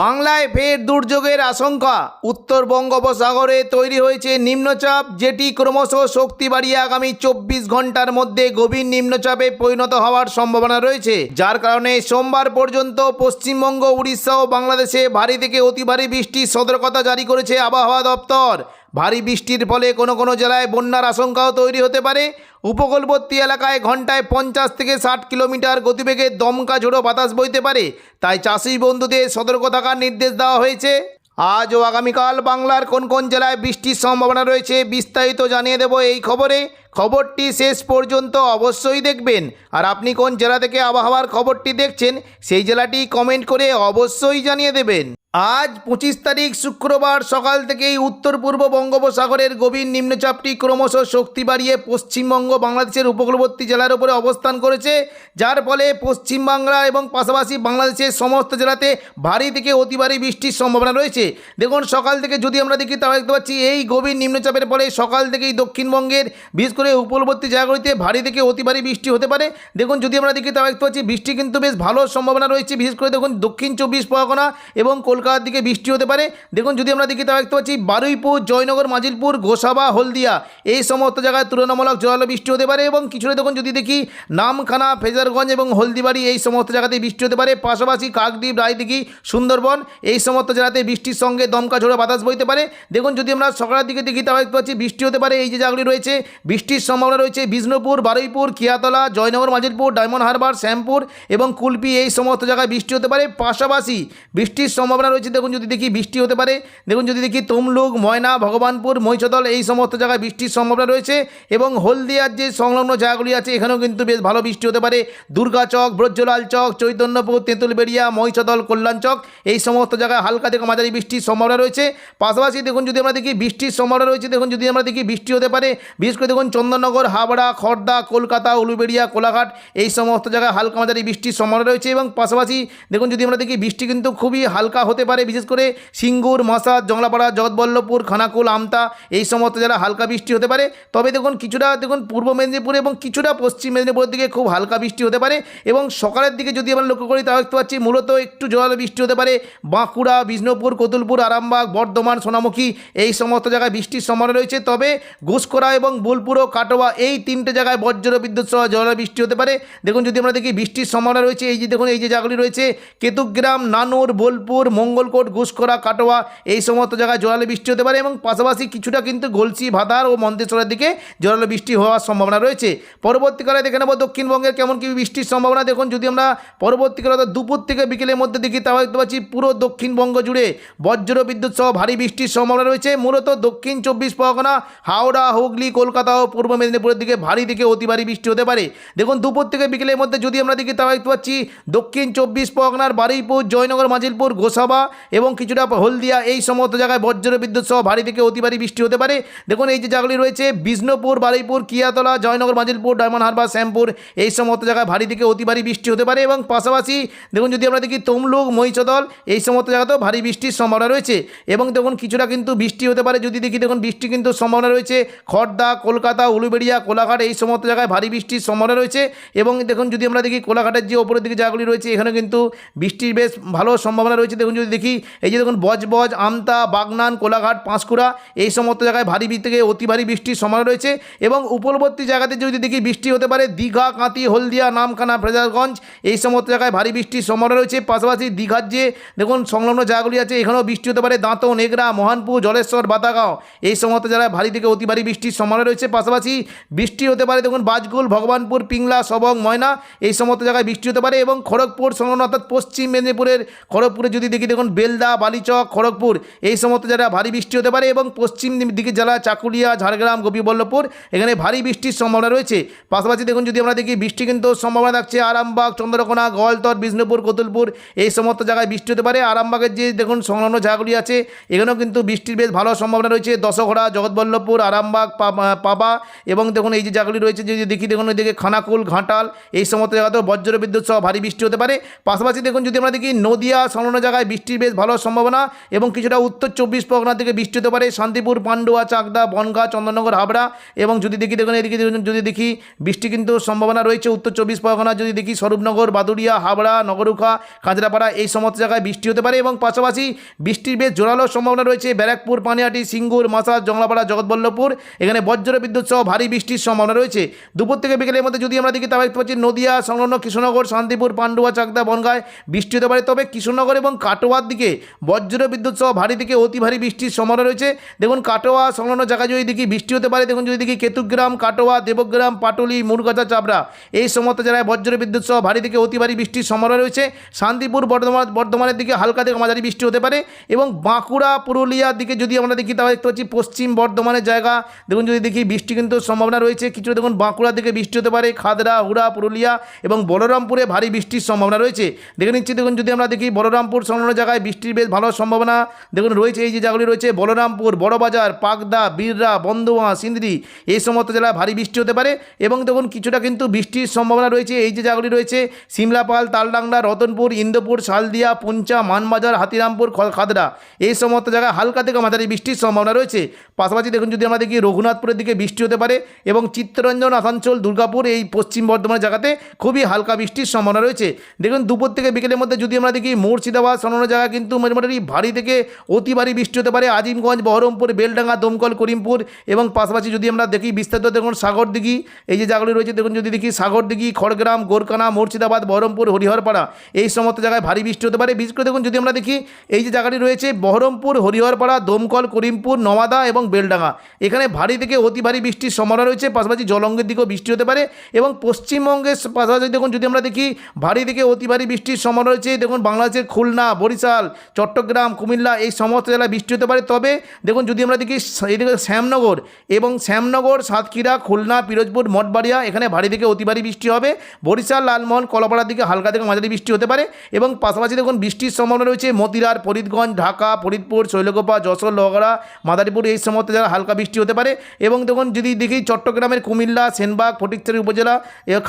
বাংলায় ফের দুর্যোগের আশঙ্কা। উত্তর বঙ্গোপসাগরে তৈরি হয়েছে নিম্নচাপ, যেটি ক্রমশ শক্তি বাড়িয়ে আগামী চব্বিশ ঘণ্টার মধ্যে গভীর নিম্নচাপে পরিণত হওয়ার সম্ভাবনা রয়েছে। যার কারণে সোমবার পর্যন্ত পশ্চিমবঙ্গ, উড়িষ্যা ও বাংলাদেশে ভারী থেকে অতি ভারী বৃষ্টির সতর্কতা জারি করেছে আবহাওয়া দপ্তর। ভারী বৃষ্টির ফলে কোনো কোনো জেলায় বন্যার আশঙ্কাও তৈরি হতে পারে। উপকূলবর্তী এলাকায় ঘন্টায় পঞ্চাশ থেকে ষাট কিলোমিটার গতিবেগে দমকা ঝোড়ো বাতাস বইতে পারে। তাই চাষি বন্ধুদের সতর্ক থাকার নির্দেশ দেওয়া হয়েছে। আজ ও আগামীকাল বাংলার কোন কোন জেলায় বৃষ্টির সম্ভাবনা রয়েছে বিস্তারিত জানিয়ে দেব এই খবরে। খবরটি শেষ পর্যন্ত অবশ্যই দেখবেন। আর আপনি কোন জেলা থেকে আবহাওয়ার খবরটি দেখছেন, সেই জেলাটি কমেন্ট করে অবশ্যই জানিয়ে দেবেন। আজ পঁচিশ তারিখ শুক্রবার সকাল থেকেই উত্তর পূর্ব বঙ্গোপসাগরের গভীর নিম্নচাপটি ক্রমশ শক্তি বাড়িয়ে পশ্চিমবঙ্গ বাংলাদেশের উপকূলবর্তী জেলার উপরে অবস্থান করেছে, যার ফলে পশ্চিমবাংলা এবং পাশাপাশি বাংলাদেশের সমস্ত জেলাতে ভারী থেকে অতি ভারী বৃষ্টির সম্ভাবনা রয়েছে। দেখুন, সকাল থেকে যদি আমরা দেখি, তাহলে দেখতে পাচ্ছি এই গভীর নিম্নচাপের ফলে সকাল থেকেই দক্ষিণবঙ্গের বিশেষ করে উপকূলবর্তী জায়গাগুলিতে ভারী থেকে অতি ভারী বৃষ্টি হতে পারে। দেখুন, যদি আমরা দেখি তাহলে দেখতে পাচ্ছি, বৃষ্টি কিন্তু বেশ ভালো সম্ভাবনা রয়েছে। বিশেষ করে দেখুন, দক্ষিণ চব্বিশ পরগনা এবং কলকাতার দিকে বৃষ্টি হতে পারে। দেখুন, যদি আমরা দেখি তাহলে দেখতে পাচ্ছি, বারুইপুর, জয়নগর, মাজিলপুর, গোসাবা, হলদিয়া এই সমস্ত জায়গায় তুলনামূলক জোরালো বৃষ্টি হতে পারে এবং কিছুটা দেখুন, যদি দেখি নামখানা, ফেজারগঞ্জ এবং হলদিবাড়ি এই সমস্ত জায়গাতে বৃষ্টি হতে পারে। পাশাপাশি কাকদ্বীপ, রায়দিঘি, সুন্দরবন এই সমস্ত জায়গাতে বৃষ্টির সঙ্গে দমকা ঝোড়ো বাতাস বইতে পারে। দেখুন, যদি আমরা সকালের দিকে দেখি তাহলে দেখতে পাচ্ছি, বৃষ্টি হতে পারে। এই যে জায়গাগুলি রয়েছে বৃষ্টির সম্ভাবনা রয়েছে। বিষ্ণুপুর, বারুইপুর, কিয়াতলা, জয়নগর মাজিলপুর ডায়মন্ড হারবার, শ্যামপুর এবং কুলপি এই সমস্ত জায়গায় বৃষ্টি হতে পারে। পাশাপাশি বৃষ্টির সম্ভাবনা রয়েছে। দেখুন যদি দেখি বৃষ্টি হতে পারে। দেখুন যদি দেখি তমলুক, ময়না, ভগবানপুর, মহিষদল এই সমস্ত জায়গায় বৃষ্টির সম্ভাবনা রয়েছে এবং হলদিয়ার যে সংলগ্ন জায়গাগুলি আছে, এখানেও কিন্তু বেশ ভালো বৃষ্টি হতে পারে। দুর্গাচক ব্রজলাল চক, চৈতন্যপুর, তেঁতুলবেড়িয়া, মহিষদল, কল্যাণ চক এই সমস্ত জায়গায় হালকা থেকে মাঝারি বৃষ্টির সম্ভাবনা রয়েছে। পাশাপাশি দেখুন যদি আমরা দেখি বৃষ্টির সম্ভাবনা রয়েছে, দেখুন যদি আমরা দেখি বৃষ্টি হতে পারে, বিশেষ করে দেখুন চন্দননগর, হাবড়া খড়দা কলকাতা, উলুবেড়িয়া, কোলাঘাট এই সমস্ত জায়গায় হালকা মাঝারি বৃষ্টির সম্ভাবনা রয়েছে এবং পাশাপাশি দেখুন যদি আমরা দেখি বৃষ্টি কিন্তু খুবই হালকা হতে পারে, বিশেষ করে সিঙ্গুর মশাদ জংলাপাড়া, জগৎবল্লভপুর, খানাকুল, আমতা এই সমস্ত জায়গায় হালকা বৃষ্টি হতে পারে। তবে দেখুন কিছুটা দেখুন পূর্ব মেদিনীপুর এবং কিছুটা পশ্চিম মেদিনীপুরের দিকে খুব হালকা বৃষ্টি হতে পারে এবং সকালের দিকে যদি আমরা লক্ষ্য করি তাহলে দেখতে পাচ্ছি মূলত একটু জোরালো বৃষ্টি হতে পারে। বাঁকুড়া, বিষ্ণুপুর, কতুলপুর, আরামবাগ, বর্ধমান, সোনামুখী এই সমস্ত জায়গায় বৃষ্টির সম্ভাবনা রয়েছে। তবে ঘুষকরা এবং বোলপুর ও কাটোয়া এই তিনটে জায়গায় বজ্র বিদ্যুৎ সহ জোরালো বৃষ্টি হতে পারে। দেখুন, যদি আমরা দেখি, বৃষ্টির সম্ভাবনা রয়েছে, এই যে দেখুন, এই যে জায়গাগুলি রয়েছে, কেতুগ্রাম, নানুর, বোলপুর, মঙ্গলকোট ঘুষকরা কাটোয়া, এই সমস্ত জায়গায় জোরালো বৃষ্টি হতে পারে এবং পাশাপাশি কিছুটা কিন্তু গলসি ভাতার ও মন্তেশ্বরের দিকে জোরালো বৃষ্টি হওয়ার সম্ভাবনা রয়েছে। পরবর্তীকালে দেখে নেব, দক্ষিণবঙ্গের কেমন কি বৃষ্টির সম্ভাবনা। দেখুন, যদি আমরা পরবর্তীকালে দুপুর থেকে বিকেলের মধ্যে দেখি, তাহলে দেখতে পাচ্ছি পুরো দক্ষিণবঙ্গ জুড়ে বজ্র বিদ্যুৎ সহ ভারী বৃষ্টির সম্ভাবনা রয়েছে। মূলত দক্ষিণ চব্বিশ পরগনা, হাওড়া, হুগলি, কলকাতা ও পূর্ব মেদিনীপুরের দিকে ভারী থেকে অতি ভারী বৃষ্টি হতে পারে। দেখুন, দুপুর থেকে বিকেলের মধ্যে যদি আমরা দেখি, তাহলে দেখতে পাচ্ছি দক্ষিণ চব্বিশ পরগনার বারুইপুর, জয়নগর, মাজিলপুর, গোসাবা এবং কিছুটা হলদিয়া এই সমস্ত জায়গায় বজ্র বিদ্যুৎ সহ ভারী থেকে অতি ভারী বৃষ্টি হতে পারে। দেখুন, এই যে জায়গাগুলি রয়েছে, বিষ্ণুপুর, বারুইপুর, কিয়াতলা, জয়নগর, মাজিলপুর, ডায়মন্ড হারবার, শ্যামপুর, এই সমস্ত জায়গায় ভারী থেকে অতি ভারী বৃষ্টি হতে পারে এবং পাশাপাশি দেখুন, যদি আমরা দেখি তমলুক মহিষদল এই সমস্ত জায়গাতেও ভারী বৃষ্টির সম্ভাবনা রয়েছে এবং দেখুন, কিছুটা কিন্তু বৃষ্টি হতে পারে। যদি দেখি, দেখুন, বৃষ্টি কিন্তু সম্ভাবনা রয়েছে। খড়দা কলকাতা উলুবেড়িয়া, কোলাঘাট এই সমস্ত জায়গায় ভারী বৃষ্টির সম্ভাবনা রয়েছে এবং দেখুন যদি আমরা দেখি কোলাঘাটের যে ওপরের দিকে জায়গাগুলি রয়েছে এখানে কিন্তু বৃষ্টির বেশ ভালো সম্ভাবনা রয়েছে। দেখুন যদি দেখি এই যে দেখুন বজবজ, আমতা, বাগনান, কোলাঘাট, পাঁশকুড়া এই সমস্ত জায়গায় ভারী থেকে অতি ভারী বৃষ্টির সম্ভাবনা রয়েছে এবং উপরবর্তী জায়গাতে যদি দেখি বৃষ্টি হতে পারে দীঘা কাঁতি হলদিয়া, নামখানা ফ্রেজারগঞ্জ এই সমস্ত জায়গায় ভারী বৃষ্টির সম্ভাবনা রয়েছে। পাশাপাশি দীঘার যে দেখুন সংলগ্ন জায়গাগুলি আছে, এখানেও বৃষ্টি হতে পারে। দাঁতন, এগরা, মহানপুর, জলেশ্বর বাতাগাঁও এই সমস্ত জায়গায় ভারী থেকে অতি ভারী বৃষ্টির সম্ভাবনা রয়েছে। পাশাপাশি বৃষ্টি হতে পারে, দেখুন, বাজগুল, ভগবানপুর, পিংলা, সবং, ময়না, এই সমস্ত জায়গায় বৃষ্টি হতে পারে এবং খড়গপুর সংলগ্ন অর্থাৎ পশ্চিম মেদিনীপুরের খড়গপুরে যদি দেখি, দেখুন, বেলদা, বালিচক, খড়গপুর, এই সমস্ত জায়গায় ভারী বৃষ্টি হতে পারে এবং পশ্চিম দিকে জেলা চাকুলিয়া, ঝাড়গ্রাম, গোপীবল্লভপুর, এখানে ভারী বৃষ্টির সম্ভাবনা রয়েছে। পাশাপাশি দেখুন, যদি আমরা দেখি, বৃষ্টি কিন্তু সম্ভাবনা থাকছে আরামবাগ, চন্দ্রকোনা, গোয়ালতর, বিষ্ণুপুর, কতুলপুর, এই সমস্ত জায়গায় বৃষ্টি হতে পারে। আরামবাগের যে, দেখুন, সংলগ্ন জায়গাগুলি আছে, এখানেও কিন্তু বৃষ্টির বেশ ভালো সম্ভাবনা রয়েছে। দশঘোড়া, জগৎবল্লভপুর, আরামবাগ পাবা এবং দেখুন এই যে জায়গাগুলি রয়েছে যদি দেখি দেখুন ওইদিকে খানাকুল, ঘাটাল, এই সমস্ত জায়গাতেও বজ্র বিদ্যুৎ সহ ভারী বৃষ্টি হতে পারে। পাশাপাশি দেখুন যদি আমরা দেখি নদিয়া, সংলগ্ন জায়গায় বৃষ্টির বেশ ভালো সম্ভাবনা এবং কিছুটা উত্তর চব্বিশ পরগনা থেকে বৃষ্টি হতে পারে। শান্তিপুর, পান্ডুয়া, চাকদা, বনগাঁ, চন্দননগর, হাবড়া এবং যদি দেখি দেখুন এদিকে যদি দেখি বৃষ্টি কিন্তু সম্ভাবনা রয়েছে উত্তর চব্বিশ পরগনা, যদি দেখি স্বরূপনগর, বাদুড়িয়া, হাবড়া, নগরুখা কাঁচরাপাড়া এই সমস্ত জায়গায় বৃষ্টি হতে পারে এবং পাশাপাশি বৃষ্টির বেশ জোরালো সম্ভাবনা রয়েছে। ব্যারাকপুর পানিহাটি সিঙ্গুর, মাসাজ, জংলাপাড়া, জগৎবল্লভপুর। এখানে বজ্র বিদ্যুৎ সহ ভারী বৃষ্টির সম্ভাবনা রয়েছে। দুপুর থেকে বিকেলের মধ্যে যদি আমরা দেখি তবে দেখতে পাচ্ছি নদিয়া, সংলগ্ন কৃষ্ণনগর, শান্তিপুর, পান্ডুয়া, চাকদা বনগায় বৃষ্টি হতে পারে। তবে কৃষ্ণনগর এবং কাটোয়ার দিকে বজ্র বিদ্যুৎ সহ ভারী থেকে অতি ভারী বৃষ্টির সম্ভাবনা রয়েছে। দেখুন, কাটোয়া, সংলগ্ন জায়গায় যদি দেখি, বৃষ্টি হতে পারে। দেখুন, যদি দেখি, কেতুগ্রাম, কাটোয়া, দেবগ্রাম, পাটুলি, মুরগাছা, চাবড়া, এই সমস্ত জায়গায় বজ্র বিদ্যুৎ সহ ভারী থেকে অতি ভারী বৃষ্টির সম্ভাবনা রয়েছে। শান্তিপুর, বর্ধমান, বর্ধমানের দিকে হালকা থেকে মাঝারি বৃষ্টি হতে পারে এবং বাঁকুড়া, পুরুলিয়ার দিকে যদি আমরা দেখি, তাহলে দেখতে পাচ্ছি পশ্চিম বর্ধমানের জায়গা। দেখুন, যদি দেখি, বৃষ্টি কিন্তু সম্ভাবনা রয়েছে। কিছু দেখুন বাঁকুড়ার দিকে বৃষ্টি হতে পারে খাদড়া হুড়া, পুরুলিয়া এবং বলরামপুরে ভারী বৃষ্টির সম্ভাবনা রয়েছে। দেখে নিচ্ছি, দেখুন, যদি আমরা দেখি, বলরামপুর সংলগ্ন জায়গায় বৃষ্টির বেশ ভালো সম্ভাবনা। দেখুন, রয়েছে এই যে জায়গাগুলি রয়েছে, বলরামপুর, বড়বাজার পাকদা বীররা বন্দোয়া সিন্দ্রি এই সমস্ত জেলায় ভারী বৃষ্টি হতে পারে এবং দেখুন, কিছুটা কিন্তু বৃষ্টির সম্ভাবনা রয়েছে। এই যে জায়গাগুলি রয়েছে, সিমলাপাল, তালডাংরা, রতনপুর, ইন্দোপুর, শালদিয়া, পুঞ্চা, মানবাজার, হাতিরামপুর খ- খাদড়া এই সমস্ত জায়গায় হালকা থেকে মাঝারি বৃষ্টির সম্ভাবনা রয়েছে। পাশাপাশি দেখুন, যদি আমরা দেখি, রঘুনাথপুরের দিকে বৃষ্টি হতে পারে এবং চিত্তরঞ্জন আসানসোল দুর্গাপুর এই পশ্চিম বর্ধমান জায়গাতে খুবই হালকা বৃষ্টির সম্ভাবনা রয়েছে। দেখুন, দুপুর থেকে বিকেলের মধ্যে যদি আমরা দেখি, মুর্শিদাবাদ, সরানো জায়গা কিন্তু মোটামুটি ভারী থেকে অতি ভারী বৃষ্টি হতে পারে। আজিমগঞ্জ, বহরমপুর, বেলডাঙ্গা, দমকল, করিমপুর এবং পাশাপাশি যদি আমরা দেখি বিস্তারিত, দেখুন সাগর দিঘি এই যে জায়গাগুলি রয়েছে, দেখুন, যদি দেখি সাগর দিঘি খড়গ্রাম গোরকানা মুর্শিদাবাদ, বহরমপুর, হরিহরপাড়া, এই সমস্ত জায়গায় ভারী বৃষ্টি হতে পারে। বিশেষ করে দেখুন, যদি আমরা দেখি, এই যে জায়গাটি রয়েছে, বহরমপুর, হরিহরপাড়া, দমকল, করিমপুর, নওয়াদা এবং বেলডাঙ্গা, এখানে ভারী থেকে অতি ভারী বৃষ্টির সম্ভাবনা রয়েছে, পাশাপাশি জলঙ্গের দিকেও বৃষ্টি হতে পারে এবং পশ্চিমবঙ্গের পাশাপাশি দেখুন, যদি আমরা দেখি, ভারী থেকে অতি ভারী বৃষ্টির সম্ভাবনা রয়েছে, দেখুন বাংলাদেশের খুলনা, বরিশাল, চট্টগ্রাম, কুমিল্লা, এই সমস্ত জেলায় বৃষ্টি হতে পারে। তবে দেখুন, যদি আমরা দেখি এদিকে শ্যামনগর এবং শ্যামনগর, সাতক্ষীরা, খুলনা, পিরোজপুর, মঠবাড়িয়া, এখানে ভারী থেকে অতি ভারী বৃষ্টি হবে। বরিশাল, লালমোহন, কলাপাড়ার দিকে হালকা থেকে মাঝারি বৃষ্টি হতে পারে এবং পাশাপাশি দেখুন, বৃষ্টির সম্ভাবনা রয়েছে মতিরার ফরিদগঞ্জ, ঢাকা, ফরিদপুর শৈলগোপা যশোর, লোহগড়া, মাদারীপুর, এই সমস্ত জায়গায় হালকা বৃষ্টি হতে পারে এবং দেখুন, যদি দেখি চট্টগ্রামের কুমিল্লা, সেনবাগ ফটিকচারি উপজেলা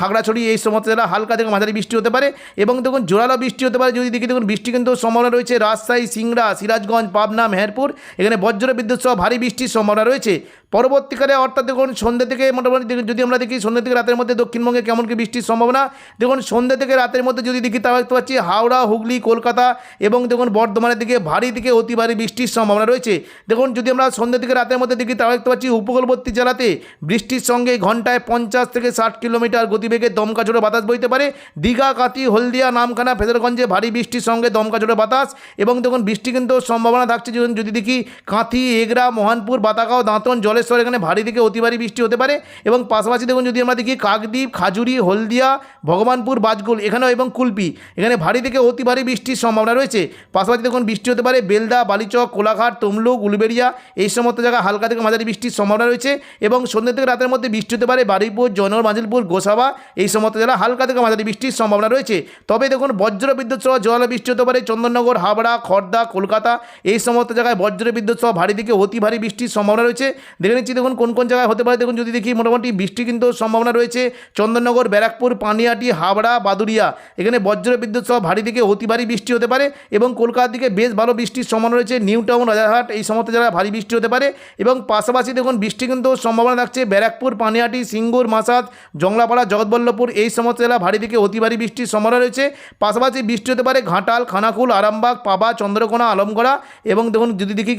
খাগড়াছড়ি, এই সমস্ত জেলা হালকা থেকে মাঝারি বৃষ্টি হতে পারে এবং দেখুন জোরালো বৃষ্টি হতে পারে। যদি দেখি দেখুন বৃষ্টি কিন্তু সম্ভাবনা রয়েছে রাজশাহী, সিংড়া, সিরাজগঞ্জ, পাবনা, মেহেরপুর, এখানে বজ্র বিদ্যুৎ সহ ভারী বৃষ্টির সম্ভাবনা রয়েছে। পরবর্তীকালে অর্থাৎ দেখুন সন্ধ্যে থেকে মোটামুটি যদি আমরা দেখি সন্ধ্যে থেকে রাতের মধ্যে দক্ষিণবঙ্গে কেমন কি বৃষ্টির সম্ভাবনা, দেখুন সন্ধ্যে থেকে রাতের মধ্যে যদি দেখি তাহলে দেখতে পাচ্ছি হাওড়া, হুগলি, কলকাতা এবং দেখুন বর্ধমানের দিকে ভারী থেকে অতি ভারী বৃষ্টির সম্ভাবনা রয়েছে। দেখুন যদি আমরা সন্ধ্যে থেকে রাতের মধ্যে দেখি তাহলে দেখতে পাচ্ছি উপকূলবর্তী জেলাতে বৃষ্টির সঙ্গে ঘন্টায় পঞ্চাশ থেকে ষাট কিলোমিটার গতিবেগে দমকা ঝোড়ো বাতাস বইতে পারে। দীঘা কাতি হলদিয়া, নামখানা ফেজারগঞ্জে ভারী বৃষ্টির সঙ্গে দমকা ঝোড়ো বাতাস এবং দেখুন বৃষ্টি কিন্তু সম্ভাবনা থাকছে। যদি দেখি কাঁথি, এগরা, মোহনপুর, বাতাগাঁও, দাঁতন জলেশ্বর এখানে ভারী থেকে অতি ভারী বৃষ্টি হতে পারে। এবং পাশাপাশি দেখুন যদি আমরা দেখি কাকদ্বীপ, খাজুরি, হলদিয়া, ভগবানপুর, বাজগুল, এখানেও এবং কুলপি, এখানে ভারী থেকে অতি ভারী বৃষ্টির সম্ভাবনা রয়েছে। পাশাপাশি দেখুন বৃষ্টি হতে পারে বেলদা, বালিচক, কোলাঘাট, তমলুক, উলবেড়িয়া, এই সমস্ত জায়গায় হালকা থেকে মাঝারি বৃষ্টির সম্ভাবনা রয়েছে। এবং সন্ধ্যে থেকে রাতের মধ্যে বৃষ্টি হতে পারে বারুইপুর জনর মাজিলপুর, গোসাবা, এই সমস্ত জেলা হালকা থেকে মাঝারি বৃষ্টির সম্ভাবনা রয়েছে। তবে দেখুন বজ্র বিদ্যুৎ সহ জল বৃষ্টি হতে পারে চন্দননগর, হাবড়া খড়দা কলকাতা, এই সমস্ত জায়গায় বজ্র বিদ্যুৎ সহ ভারী থেকে অতি ভারী বৃষ্টির সম্ভাবনা রয়েছে। নিচ্ছি দেখুন কোন কোন জায়গায় হতে পারে। দেখুন যদি দেখি মোটামুটি বৃষ্টি কিন্তু সম্ভাবনা রয়েছে। চন্দননগর, ব্যারাকপুর, পানিহাটি হাবড়া বাদুরিয়া এখানে বজ্র বিদ্যুৎ সহ ভারী থেকে অতি ভারী বৃষ্টি হতে পারে এবং কলকাতার দিকে বেশ ভালো বৃষ্টির সম্ভাবনা রয়েছে। নিউ টাউন রাজারহাট এই সমস্ত জায়গায় ভারী বৃষ্টি হতে পারে এবং পাশাপাশি দেখুন বৃষ্টি কিন্তু সম্ভাবনা থাকছে ব্যারাকপুর, পানিহাটি, সিঙ্গুর, মাসাদ, জংলাপাড়া, জগৎবল্লভপুর এই সমস্ত জেলা ভারী থেকে অতি ভারী বৃষ্টির সম্ভাবনা রয়েছে। পাশাপাশি বৃষ্টি হতে পারে ঘাটাল, খানাকুল, আরামবাগ, পাবা, চন্দ্রকোনা, আলমগড়া এবং দেখুন যদি দেখি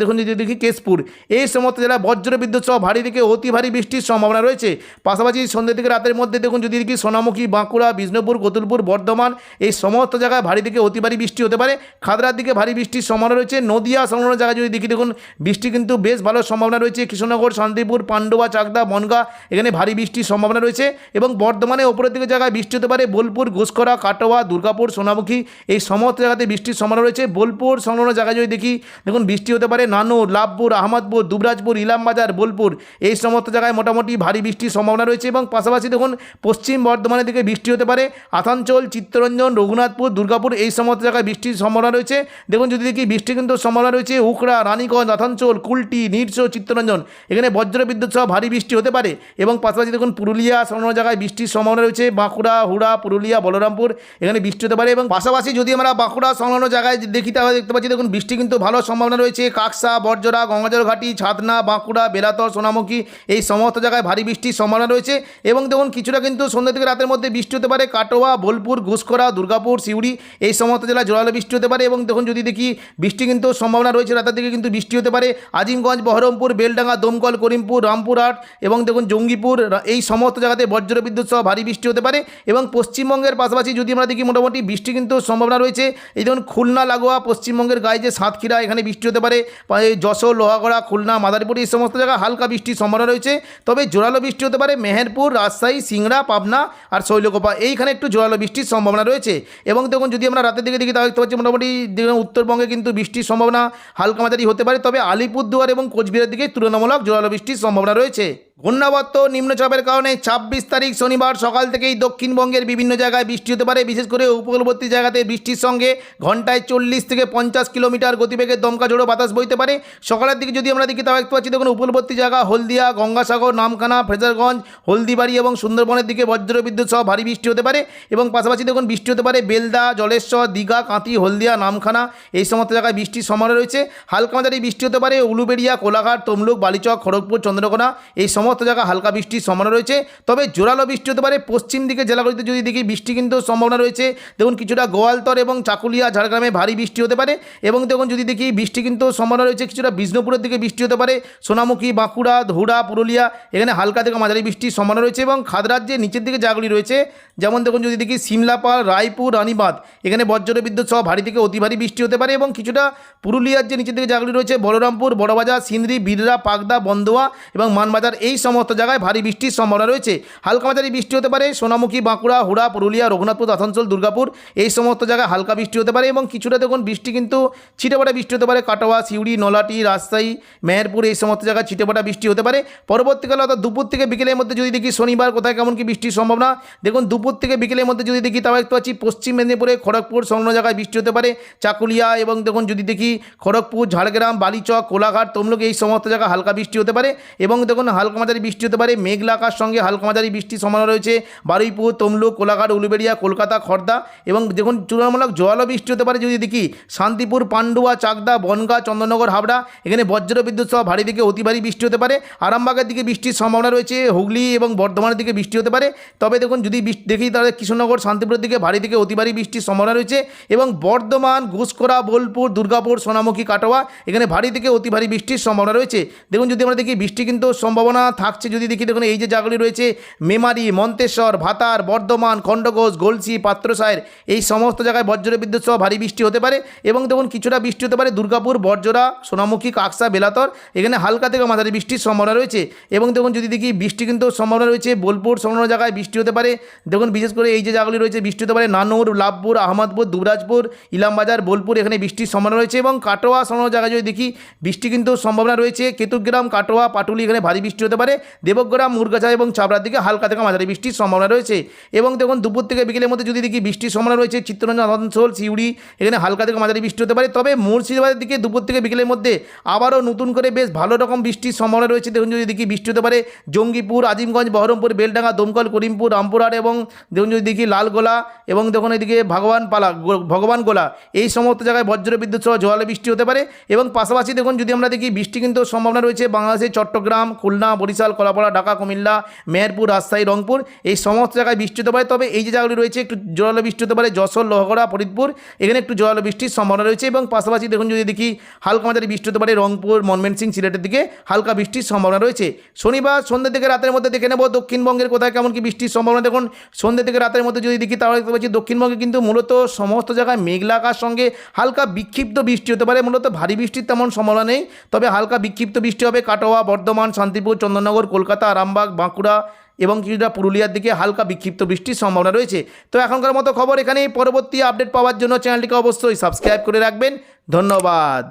দেখুন যদি দেখি কেশপুর। এই সমস্ত জেলা বজ্র বিদ্যুৎ সহ ভারী থেকে অতি ভারী বৃষ্টির সম্ভাবনা রয়েছে। পাশাপাশি সন্ধ্যে থেকে রাতের মধ্যে দেখুন যদি দেখি সোনামুখী, বাঁকুড়া, বিষ্ণুপুর, কতুলপুর, বর্ধমান এই সমস্ত জায়গায় ভারী থেকে অতি ভারী বৃষ্টি হতে পারে। খাদরার দিকে ভারী বৃষ্টির সম্ভাবনা রয়েছে। নদিয়া সংলগ্ন জায়গায় যদি দেখি দেখুন বৃষ্টি কিন্তু বেশ ভালো সম্ভাবনা রয়েছে। কৃষ্ণনগর, শান্তিপুর, পান্ডুয়া, চাকদা, বনগা এখানে ভারী বৃষ্টির সম্ভাবনা রয়েছে এবং বর্ধমানে ওপরের দিকে জায়গায় বৃষ্টি হতে পারে। বোলপুর ঘুষকরা কাটোয়া, দুর্গাপুর, সোনামুখী এই সমস্ত জায়গাতে বৃষ্টির সম্ভাবনা রয়েছে। বোলপুর সংলগ্ন জায়গায় যদি দেখি দেখুন বৃষ্টি হতে পারে। নানুর, লাভপুর, আহমদপুর, দুবরাজপুর ইলামবাজার, বোলপুর। এই সমস্ত জায়গায় মোটামুটি ভারী বৃষ্টির সম্ভাবনা রয়েছে এবং পাশাপাশি দেখুন, পশ্চিম বর্ধমানের দিকে বৃষ্টি হতে পারে। আসানসোল, চিত্তরঞ্জন, রঘুনাথপুর, দুর্গাপুর এই সমস্ত জায়গায় বৃষ্টির সম্ভাবনা রয়েছে। দেখুন, যদি দেখি বৃষ্টি কিন্তু সম্ভাবনা রয়েছে, উখড়া, রানীগঞ্জ, আসানসোল, কুলটি, নিরসো, চিত্তরঞ্জন, এখানে বজ্র বিদ্যুৎ সহ ভারী বৃষ্টি হতে পারে। এবং পাশাপাশি দেখুন, পুরুলিয়া সংলগ্ন জায়গায় বৃষ্টির সম্ভাবনা রয়েছে। বাঁকুড়া, হুড়া, পুরুলিয়া, বলরামপুর, এখানে বৃষ্টি হতে পারে। এবং পাশাপাশি যদি আমরা বাঁকুড়া সংলগ্ন জায়গায় দেখি, তাহলে দেখতে পাচ্ছি, দেখুন, বৃষ্টি কিন্তু ভালো সম্ভাবনা রয়েছে। কাকসা বর্জরা গঙ্গাজল ঘাটি ছাতনা, বাঁকুড়া বেলাতর সোনামুখী এই সমস্ত জায়গায় ভারী বৃষ্টির সম্ভাবনা রয়েছে এবং দেখুন কিছুটা কিন্তু সন্ধ্যা থেকে রাতের মধ্যে বৃষ্টি হতে পারে। কাটোয়া, বোলপুর ঘুষখরা দুর্গাপুর, সিউড়ি এই সমস্ত জেলায় জোরালো বৃষ্টি হতে পারে এবং দেখুন যদি দেখি বৃষ্টি কিন্তু সম্ভাবনা রয়েছে, রাতের দিকে কিন্তু বৃষ্টি হতে পারে। আজিমগঞ্জ, বহরমপুর, বেলডাঙ্গা, দমকল, করিমপুর, রামপুরহাট এবং দেখুন জঙ্গিপুর এই সমস্ত জায়গাতে বজ্র বিদ্যুৎ সহ ভারী বৃষ্টি হতে পারে এবং পশ্চিমবঙ্গের পাশাপাশি যদি আমরা দেখি মোটামুটি বৃষ্টি কিন্তু সম্ভাবনা রয়েছে। এই দেখুন খুলনা, লাগোয়া, পশ্চিমবঙ্গের গায়ে যে সাতক্ষীরা এখানে বৃষ্টি হতে পারে। যশোর, লোহাগড়া, খুলনা, মাদারীপুর সমস্ত জায়গায় হালকা বৃষ্টির সম্ভাবনা রয়েছে। তবে জোরালো বৃষ্টি হতে পারে মেহেরপুর, রাজশাহী, সিংড়া, পাবনা আর শৈলকোপা। এইখানে একটু জোরালো বৃষ্টির সম্ভাবনা রয়েছে। এবং দেখুন, যদি আমরা রাতের দিকে দেখি, তাহলে দেখতে পাচ্ছি মোটামুটি উত্তরবঙ্গে কিন্তু বৃষ্টির সম্ভাবনা হালকা মাঝারি হতে পারে। তবে আলিপুরদুয়ার এবং কোচবিহারের দিকে তুলনামূলক জোরালো বৃষ্টির সম্ভাবনা রয়েছে। ঘূর্ণাবর্ত নিম্নচাপের কারণে ছাব্বিশ তারিখ শনিবার সকাল থেকেই দক্ষিণবঙ্গের বিভিন্ন জায়গায় বৃষ্টি হতে পারে। বিশেষ করে উপকূলবর্তী জায়গাতে বৃষ্টির সঙ্গে ঘন্টায় চল্লিশ থেকে পঞ্চাশ কিলোমিটার গতিবেগে দমকা ঝোড়ো বাতাস বইতে পারে। সকালের দিকে যদি আমরা দেখি, তাও দেখতে পাচ্ছি, দেখুন, উপকূলবর্তী জায়গা হলদিয়া, গঙ্গাসাগর, নামখানা, ফ্রেজারগঞ্জ, হলদিবাড়ি এবং সুন্দরবনের দিকে বজ্রবিদ্যুৎ সহ ভারী বৃষ্টি হতে পারে এবং পাশাপাশি দেখুন, বৃষ্টি হতে পারে বেলদা, জলেশ্বর, দীঘা কাঁতি হলদিয়া, নামখানা এই সমস্ত জায়গায় বৃষ্টির সম্ভাবনা রয়েছে। হালকা মাঝারি বৃষ্টি হতে পারে উলুবেড়িয়া, কোলাঘাট, তমলুক, বালিচক, খড়গপুর, চন্দ্রকোনা এই সমস্ত জায়গায় হালকা বৃষ্টির সম্ভাবনা রয়েছে। তবে জোরালো বৃষ্টি হতে পারে পশ্চিম দিকে জেলাগুলিতে। যদি দেখি বৃষ্টি কিন্তু সম্ভাবনা রয়েছে। দেখুন কিছুটা গোয়ালতর এবং চাকুলিয়া, ঝাড়গ্রামে ভারী বৃষ্টি হতে পারে। এবং দেখুন যদি দেখি বৃষ্টি কিন্তু সম্ভাবনা রয়েছে, কিছুটা বিষ্ণুপুরের দিকে বৃষ্টি হতে পারে। সোনামুখী, বাঁকুড়া, ধুড়া, পুরুলিয়া, এখানে হালকা থেকে মাঝারি বৃষ্টির সম্ভাবনা রয়েছে এবং খাদরার যে নিচের দিকে জায়গাগুলি রয়েছে। যেমন দেখুন যদি দেখি সিমলাপাল, রায়পুর, রানীবাঁধ, এখানে বজ্র বিদ্যুৎ সহ ভারী থেকে অতি ভারী বৃষ্টি হতে পারে। এবং কিছুটা পুরুলিয়ার যে নিচের দিকে জায়গাগুলি রয়েছে, বলরামপুর, বড়বাজার, সিন্দ্রি বিররা পাকদা বন্দোয়া এবং মানবাজার, এই সমস্ত জায়গায় ভারী বৃষ্টির সম্ভাবনা রয়েছে। হালকা মাঝারি বৃষ্টি হতে পারে, সোনামুখী, বাঁকুড়া, হুড়া, পুরুলিয়া, রঘুনাথপুর, আসানসোল, দুর্গাপুর, এই সমস্ত জায়গায় হালকা বৃষ্টি হতে পারে এবং কিছুটা দেখুন বৃষ্টি কিন্তু ছিটেপাটা বৃষ্টি হতে পারে। কাটোয়া, সিউড়ি, নলাটি, রাজশাহী, মেহেরপুর, এই সমস্ত জায়গায় ছিটেপাটা বৃষ্টি হতে পারে। পরবর্তীকালে অর্থাৎ দুপুর থেকে বিকেলের মধ্যে যদি দেখি শনিবার কোথায় কেমন কি বৃষ্টির সম্ভাবনা, দেখুন দুপুর থেকে বিকেলের মধ্যে যদি দেখি তাও একটু পাচ্ছি পশ্চিম মেদিনীপুরে, খড়গপুর সংলগ্ন জায়গায় বৃষ্টি হতে পারে। চাকুলিয়া এবং দেখুন যদি দেখি খড়গপুর, ঝাড়গ্রাম, বালিচক, কোলাঘাট, তমলুক এই সমস্ত জায়গায় হালকা বৃষ্টি হতে পারে এবং দেখুন হালকা মাঝারি বৃষ্টি হতে পারে। মেঘলা আকাশ সঙ্গে হালকা মাঝারি বৃষ্টির সম্ভাবনা রয়েছে। বারুইপুর, তমলুক, কোলাঘাট, উলুবেড়িয়া, কলকাতা খড়দা এবং দেখুন তুলনামূলক জলও বৃষ্টি হতে পারে যদি দেখি। শান্তিপুর, পান্ডুয়া, চাকদা, বনগা চন্দননগর হাবড়া এখানে বজ্র বিদ্যুৎ সহ ভারী থেকে অতি ভারী বৃষ্টি হতে পারে। আরামবাগের দিকে বৃষ্টির সম্ভাবনা রয়েছে। হুগলি এবং বর্ধমানের দিকে বৃষ্টি হতে পারে। তবে দেখুন যদি দেখি তাহলে কৃষ্ণনগর, শান্তিপুরের দিকে ভারী থেকে অতি ভারী বৃষ্টির সম্ভাবনা রয়েছে এবং বর্ধমান ঘুষকরা বোলপুর, দুর্গাপুর, সোনামুখী, কাটোয়া এখানে ভারী থেকে অতি ভারী বৃষ্টির সম্ভাবনা রয়েছে। দেখুন যদি আমরা দেখি বৃষ্টি কিন্তু সম্ভাবনা থাকছে যদি দেখি দেখুন, এই যে জায়গাগুলি রয়েছে, মেমারি, মন্তেশ্বর, ভাতার, বর্ধমান, খণ্ডঘোষ, গলসি পাত্রসায়ের এই সমস্ত জায়গায় বজ্র বিদ্যুৎ সহ ভারী বৃষ্টি হতে পারে এবং দেখুন, কিছুটা বৃষ্টি হতে পারে দুর্গাপুর বর্জরা সোনামুখী, কাকসা, বেলাতর, এখানে হালকা থেকে মাঝারি বৃষ্টির সম্ভাবনা রয়েছে এবং দেখুন, যদি দেখি বৃষ্টি কিন্তু সম্ভাবনা রয়েছে বোলপুর সংলগ্ন জায়গায় বৃষ্টি হতে পারে। দেখুন, বিশেষ করে এই যে জায়গাগুলি রয়েছে, বৃষ্টি হতে পারে নানুর, লাভপুর, আহমদপুর, দুবরাজপুর, ইলামবাজার, বোলপুর, এখানে বৃষ্টির সম্ভাবনা রয়েছে এবং কাটোয়া সংলগ্ন জায়গায় যদি দেখি, বৃষ্টি কিন্তু সম্ভাবনা রয়েছে। কেতুগ্রাম, কাটোয়া, পাটুলি, এখানে ভারী বৃষ্টি হতে পারে দেবগ্রাম, মুরগাছা এবং চাবড়ার দিকে হালকা থেকে মাঝারি বৃষ্টির সম্ভাবনা রয়েছে। এবং দেখুন, দুপুর থেকে বিকেলের মধ্যে যদি দেখি বৃষ্টির সম্ভাবনা রয়েছে, চিত্তরঞ্জন, আসানসোল, সিউড়ি, এখানে হালকা থেকে মাঝারি বৃষ্টি হতে পারে। তবে মুর্শিদাবাদের দিকে দুপুর থেকে বিকেলের মধ্যে আবারও নতুন করে বেশ ভালো রকম বৃষ্টির সম্ভাবনা রয়েছে। দেখুন, যদি দেখি বৃষ্টি হতে পারে, জঙ্গিপুর, আজিমগঞ্জ, বহরমপুর, বেলডাঙ্গা, দমকল, করিমপুর, রামপুরহাট এবং দেখুন, যদি দেখি লালগোলা এবং দেখুন, এদিকে ভগবান পালা ভগবান গোলা এই সমস্ত জায়গায় বজ্র বিদ্যুৎ সহ জোয়ালে বৃষ্টি হতে পারে। এবং পাশাপাশি দেখুন, যদি আমরা দেখি বৃষ্টি কিন্তু সম্ভাবনা রয়েছে, বাংলাদেশের চট্টগ্রাম, খুলনা বরিশাল, কলাপাড়া, ঢাকা, কুমিল্লা, মেহেরপুর, রাজশাহী, রংপুর, এই সমস্ত জায়গায় বৃষ্টি হতে পারে। তবে এই যে জায়গাগুলি রয়েছে, একটু জোরালো বৃষ্টি হতে পারে, যশোর, লোহগড়া, ফরিদপুর, এখানে একটু জোরালো বৃষ্টির সম্ভাবনা রয়েছে এবং পাশাপাশি দেখুন যদি দেখি, হালকা মাঝারি বৃষ্টি হতে পারে রংপুর মনমেনসিং সিলেটের দিকে হালকা বৃষ্টির সম্ভাবনা রয়েছে। শনিবার সন্ধ্যে থেকে রাতের মধ্যে দেখে নেব দক্ষিণবঙ্গের কোথায় কেমন কি বৃষ্টির সম্ভাবনা। দেখুন, সন্ধ্যে থেকে রাতের মধ্যে যদি দেখি, তাহলে দেখতে পাচ্ছি দক্ষিণবঙ্গে কিন্তু মূলত সমস্ত জায়গায় মেঘলা আকাশ সঙ্গে হালকা বিক্ষিপ্ত বৃষ্টি হতে পারে। মূলত ভারী বৃষ্টির তেমন সম্ভাবনা নেই, তবে হালকা বিক্ষিপ্ত বৃষ্টি হবে। কাটোয়া, বর্ধমান, শান্তিপুর চন্দননগর, কলকাতা, আরামবাগ, বাঁকুড়া এবং কিছুটা পুরুলিয়ার দিকে হালকা বিক্ষিপ্ত বৃষ্টির সম্ভাবনা রয়েছে। তো এখনকার মতো খবর এখানেই। পরবর্তী আপডেট পাওয়ার জন্য চ্যানেলটিকে অবশ্যই সাবস্ক্রাইব করে রাখবেন। ধন্যবাদ।